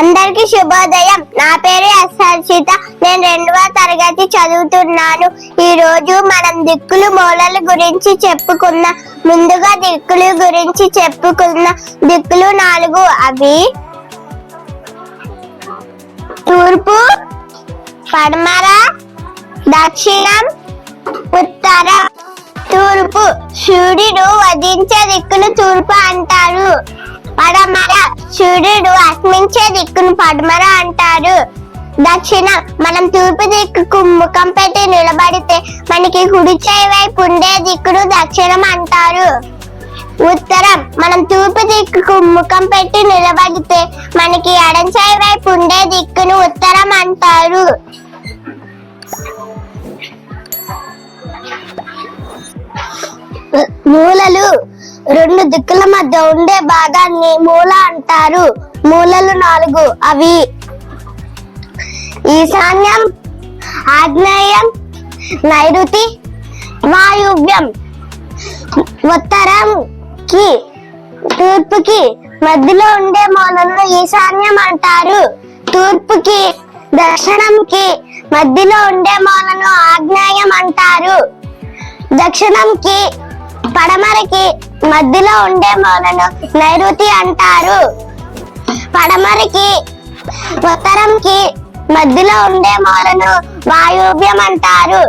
అందరికి శుభోదయం. నా పేరు అసర్షిత నేను రెండవ తరగతి చదువుతున్నాను. ఈ రోజు మనం దిక్కులు మూలల గురించి చెప్పుకున్నా ముందుగా దిక్కులు గురించి చెప్పుకున్నా దిక్కులు నాలుగు. అవి తూర్పు పడమర దక్షిణం ఉత్తరం. తూర్పు. సూర్యుడు వధించే దిక్కును తూర్పు అంటారు. పడమర సూర్యుడు అస్మించే దిక్కును పడమర అంటారు. దక్షిణం మనం తూర్పు దిక్కుకు ముఖం పెట్టి నిలబడితే మనకి కుడి చేయి వైపు ఉండే దిక్కును దక్షిణం అంటారు. ఉత్తరం మనం తూర్పు దిక్కుకు ముఖం పెట్టి నిలబడితే మనకి ఎడం చేయి వైపు ఉండే దిక్కును ఉత్తరం అంటారు. మూలలు రెండు దిక్కుల మధ్య ఉండే భాగాన్ని మూల అంటారు. మూలలు నాలుగు అవి ఈశాన్యం ఆగ్నేయం నైరుతి వాయువ్యం. ఉత్తరంకి తూర్పుకి మధ్యలో ఉండే మూలను ఈశాన్యం అంటారు. తూర్పుకి దక్షిణంకి మధ్యలో ఉండే మూలను ఆగ్నేయం అంటారు. దక్షిణంకి పడమరకి మధ్యలో ఉండే మూలను నైరుతి అంటారు. పడమరకి ఉత్తరంకి మధ్యలో ఉండే మూలను వాయువ్యం అంటారు.